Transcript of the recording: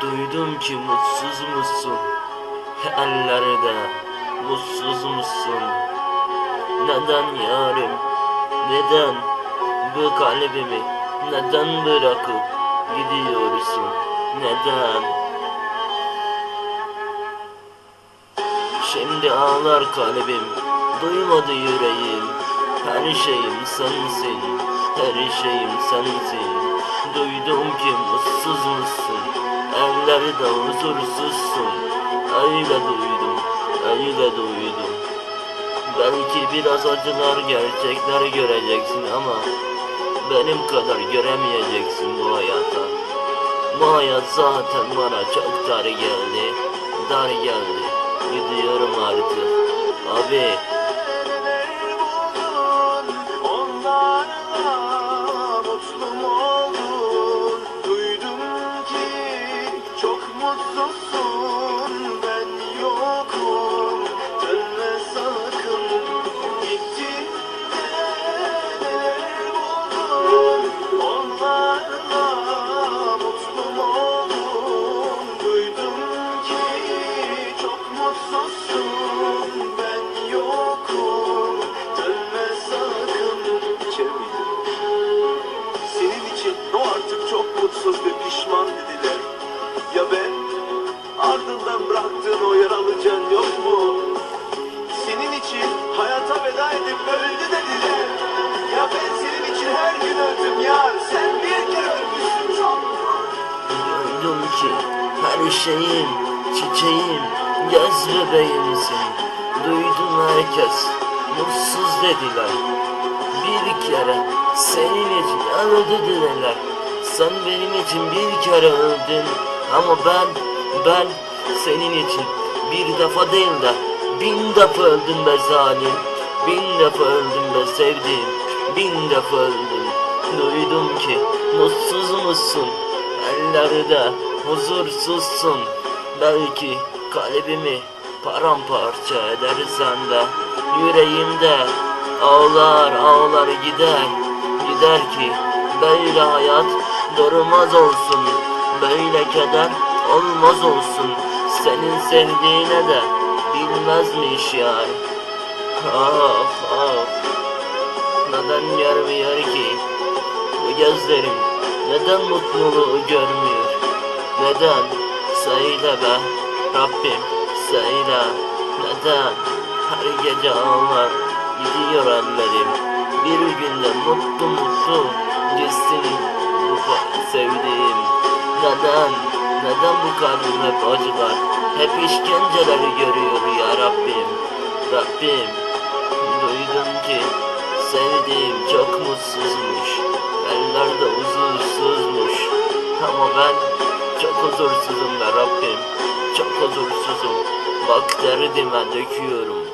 Duydum ki mutsuz musun? Ellerde mutsuz musun? Neden yarim? Neden bu kalbimi neden bırakıp gidiyorsun? Neden? Şimdi ağlar kalbim, duymadı yüreğim. Her şeyim sensin, her şeyim sensin. Duydum ki mutsuz musun, ellerde huzursuzsun. Öyle duydum, öyle duydum. Belki biraz acılar, gerçekler göreceksin ama benim kadar göremeyeceksin bu hayata. Bu hayat zaten bana çok dar geldi, dar geldi. Gidiyorum artık. Abi mutsuzsun. Ben yokum, dönme sakın. Gittin de neler? Onlarla mutlu mu? Duydum ki çok mutsuzsun. Ben yokum, dönme sakın. İçeri? Senin için o artık çok mutsuz ve pişman dediler. Ya ben? Gün öldüm yar. Sen bir kere ölmüşsün çok. duydum ki her şeyim, çiçeğim, göz bebeğimsin. Duydum herkes mutsuz dediler. Bir kere senin için öldü dediler. Sen benim için bir kere öldün ama ben, ben senin için bir defa değil de bin defa öldüm be zalim. Bin defa öldüm be sevdiğim, bin defa öldüm. Duydum ki mutsuz musun? Ellerde huzursuzsun. Belki kalbimi paramparça edersen de yüreğimde ağlar ağlar gider. Gider ki böyle hayat durmaz olsun. Böyle keder olmaz olsun. Senin sevdiğine de bilmezmiş yani. Ah ah. Neden görmüyor ki bu gözlerim neden mutluluğu görmüyor? Neden? Söyle be Rabbim söyle neden? Her gece ağlar gidiyor ellerim Bir günde mutlu mutlu gitsin bu sevdiğim Neden? Neden bu kalbim hep acılar? Hep işkenceleri görüyor ya Rabbim Rabbim Duydum ki sevdiğim Ama ben çok huzursuzum be Rabbim. Çok huzursuzum. Bak derdime döküyorum